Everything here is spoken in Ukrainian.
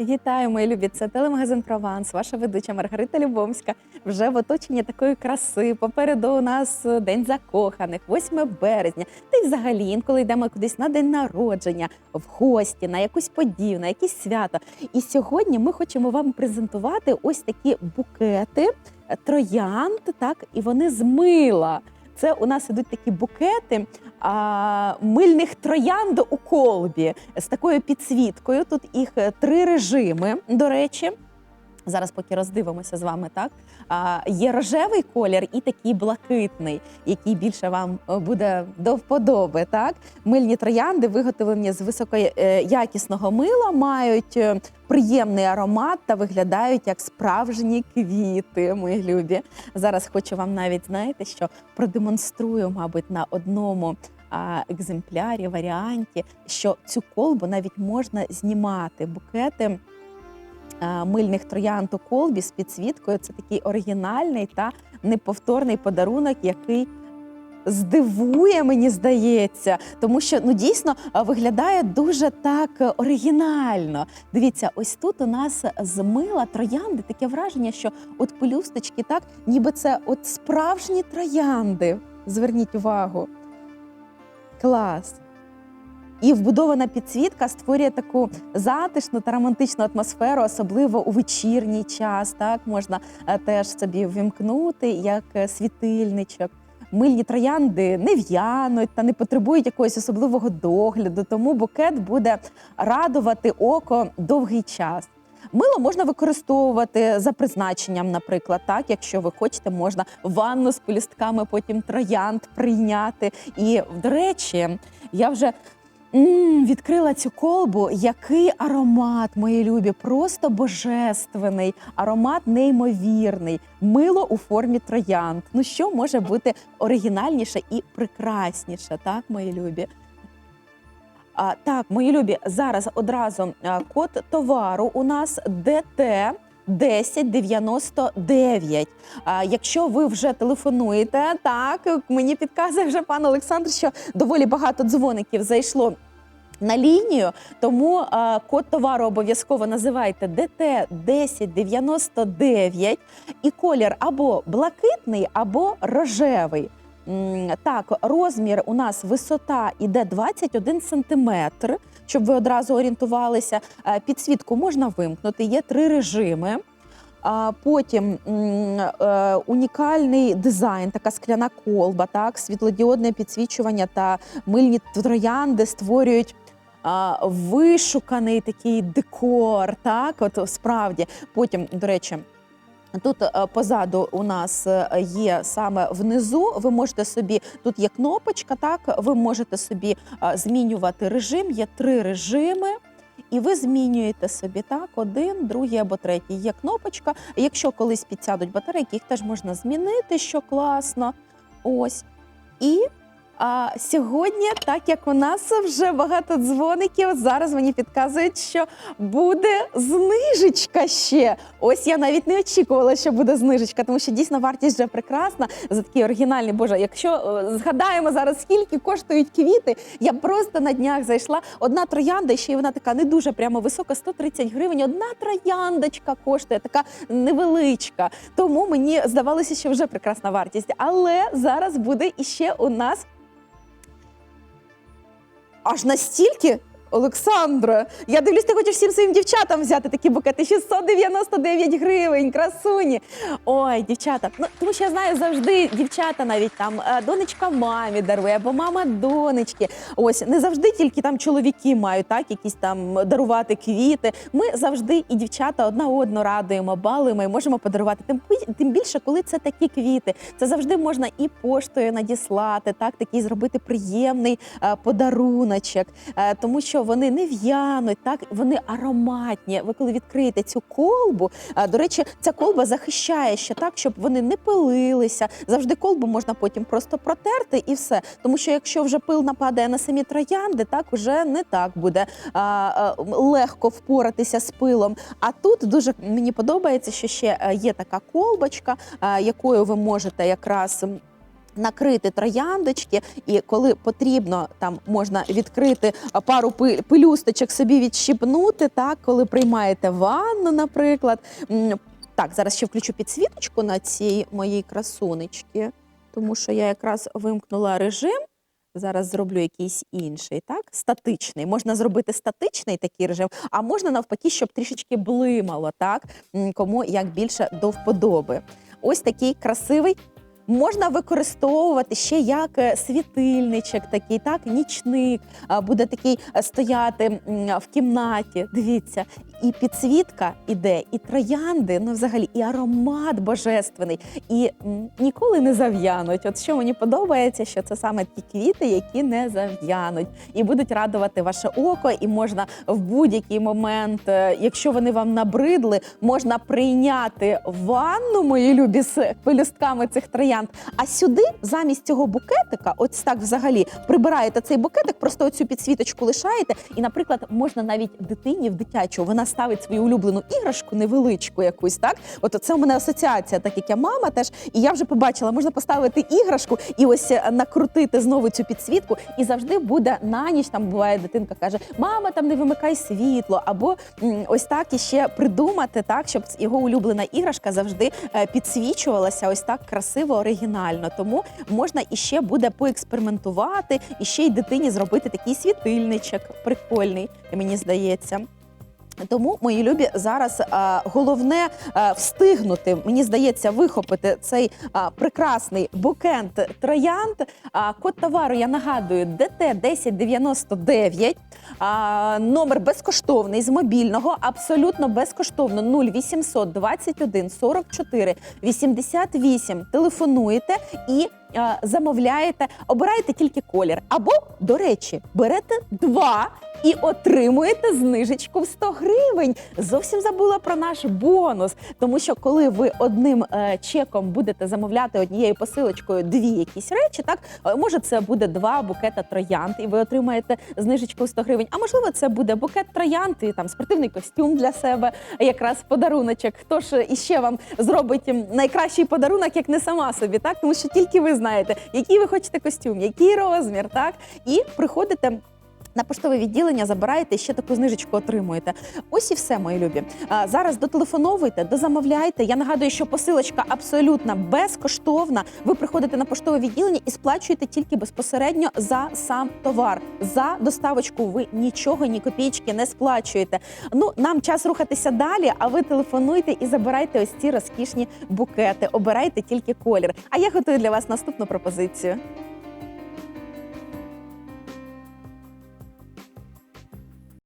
Вітаю, мої любі! Це телемагазин Прованс, ваша ведуча Маргарита Любомська. Вже в оточенні такої краси. Попереду у нас е, День закоханих, 8 березня. Та й взагалі інколи йдемо кудись на день народження, в гості, на якусь подію, на якесь свято. І сьогодні ми хочемо вам презентувати ось такі букети е, троянд, так, і вони з мила. Це у нас ідуть такі букети а, мильних троянд у колбі з такою підсвіткою. Тут їх е, три режими, до речі. Зараз поки роздивимося з вами, так а, є рожевий колір і такий блакитний, який більше вам е, буде до вподоби. Так, мильні троянди виготовлені з високоякісного мила, мають е, приємний аромат та виглядають як справжні квіти. Мої любі. Зараз хочу вам навіть знаєте, що продемонструю, мабуть, на одному екземплярі, варіанті, що цю колбу навіть можна знімати. Букети мильних троянд у колбі з підсвіткою. Це такий оригінальний та неповторний подарунок, який. Здивує, мені здається, тому що ну дійсно виглядає дуже так е, оригінально. Дивіться, ось тут у нас з мила троянди таке враження, що от пелюсточки, так ніби це от справжні троянди. Зверніть увагу. Клас. І вбудована підсвітка створює таку затишну та романтичну атмосферу, особливо у вечірній час. Так можна е, теж собі вимкнути як е, світильничок. Мильні троянди не в'януть та не потребують якогось особливого догляду, тому букет буде радувати око довгий час. Мило можна використовувати за призначенням, наприклад, так, якщо ви хочете, можна ванну з полістками, потім троянд прийняти. І, до речі, я вже м, відкрила цю колбу. Який аромат, мої любі, просто божественний, аромат неймовірний, мило у формі троянд. Ну що може бути оригінальніше і прекрасніше, так, мої любі? А, так, мої любі, зараз одразу код товару у нас ДТ. 1099. А, якщо ви вже телефонуєте, так мені підказує вже пан Олександр, що доволі багато дзвоників зайшло на лінію, тому а, код товару обов'язково називайте ДТ 1099 і колір або блакитний, або рожевий. Так, розмір у нас висота іде 21 сантиметр, щоб ви одразу орієнтувалися. Е, Підсвітку можна вимкнути, є три режими. А потім е, унікальний дизайн, така скляна колба, так, світлодіодне підсвічування та мильні троянди створюють. Вишуканий такий декор, так, от справді. Потім, до речі, Тут е, позаду у нас е, є саме внизу. Ви можете собі тут є кнопочка, так ви можете собі е, змінювати режим. Є три режими. І ви змінюєте собі так, один, другий або третій. Є кнопочка. Якщо колись підсядуть батарейки, їх теж можна змінити, що класно. Ось. І а, сьогодні, так як у нас вже багато дзвоників, зараз мені підказують, що буде знижечка ще. Ось я навіть не очікувала, що буде знижечка, тому що дійсно вартість вже прекрасна за такі оригінальні. Боже, якщо е, згадаємо зараз, скільки коштують квіти, я просто на днях зайшла. Одна троянда, ще й вона така не дуже прямо висока, 130 гривень. Одна трояндочка коштує, така невеличка. Тому мені здавалося, що вже прекрасна вартість. Але зараз буде іще у нас аж настільки. Олександра, я дивлюсь, ти хочеш всім своїм дівчатам взяти такі букети. 699 гривень, красуні. Ой, дівчата. Ну тому що я знаю завжди дівчата навіть там е, донечка мамі дарує, або мама донечки. Ось не завжди тільки там чоловіки мають так, якісь там дарувати квіти. Ми завжди і дівчата одна одну радуємо, балуємо і можемо подарувати. Тим тим більше, коли це такі квіти. Це завжди можна і поштою надіслати, так такий зробити приємний е, подаруночок, Е, тому що вони не в'януть, так вони ароматні. Ви коли відкриєте цю колбу, е, до речі, ця колба захищає ще так, щоб вони не пилилися. Завжди колбу можна потім просто протерти і все. Тому що якщо вже пил нападає на самі троянди, так уже не так буде а, а, легко впоратися з пилом. А тут дуже мені подобається, що ще е, є така колбочка, а, якою ви можете якраз. Накрити трояндочки, і коли потрібно, там можна відкрити пару пи- пелюсточок собі відщипнути, так, коли приймаєте ванну, наприклад. Так, зараз ще включу підсвіточку на цій моїй красунечці, тому що я якраз вимкнула режим. Зараз зроблю якийсь інший, так? Статичний. Можна зробити статичний такий режим, а можна навпаки, щоб трішечки блимало, так? Кому як більше до вподоби. Ось такий красивий. Можна використовувати ще як е, світильничок, такий, так, нічник, буде такий е, стояти в кімнаті. Дивіться, і підсвітка іде, і троянди, ну взагалі, і аромат божественний, і м, ніколи не зав'януть. От що мені подобається, що це саме ті квіти, які не зав'януть, і будуть радувати ваше око, і можна в будь-який момент, е, якщо вони вам набридли, можна прийняти ванну, мої любі, з пелюстками цих троянд. А сюди, замість цього букетика, ось так взагалі прибираєте цей букетик, просто оцю підсвіточку лишаєте. І, наприклад, можна навіть дитині в дитячу, вона ставить свою улюблену іграшку, невеличку якусь, так? От це у мене асоціація, так як я мама теж. І я вже побачила, можна поставити іграшку і ось е, накрутити знову цю підсвітку, і завжди буде на ніч. Там буває дитинка каже: Мама, там не вимикай світло, або ось так іще придумати, так, щоб його улюблена іграшка завжди е, підсвічувалася ось так красиво, оригінально. Тому можна іще буде поекспериментувати, і ще й дитині зробити такий світильничок прикольний, мені здається. Тому, мої любі, зараз а, головне а, встигнути, мені здається, вихопити цей а, прекрасний букет троянд. А, код товару я нагадую, ДТ 1099. А, номер безкоштовний з мобільного, абсолютно безкоштовно 0800 21 44 88. Телефонуєте і замовляєте, обираєте тільки колір. Або, до речі, берете два і отримуєте знижечку в 100 гривень. Зовсім забула про наш бонус. Тому що коли ви одним е, чеком будете замовляти однією посилочкою дві якісь речі, так е, може це буде два букета троянд, і ви отримаєте знижечку в 100 гривень. А можливо, це буде букет троянд і там спортивний костюм для себе, якраз подаруночок. Хто ж іще вам зробить найкращий подарунок, як не сама собі, так тому що тільки ви знаєте, який ви хочете костюм, який розмір, так і приходите. На поштове відділення забираєте і ще таку знижечку отримуєте. Ось і все, мої любі. Зараз дотелефоновуйте, дозамовляйте. Я нагадую, що посилочка абсолютно безкоштовна. Ви приходите на поштове відділення і сплачуєте тільки безпосередньо за сам товар. За доставочку ви нічого, ні копійки не сплачуєте. Ну нам час рухатися далі. А ви телефонуйте і забирайте ось ці розкішні букети. Обирайте тільки колір. А я готую для вас наступну пропозицію.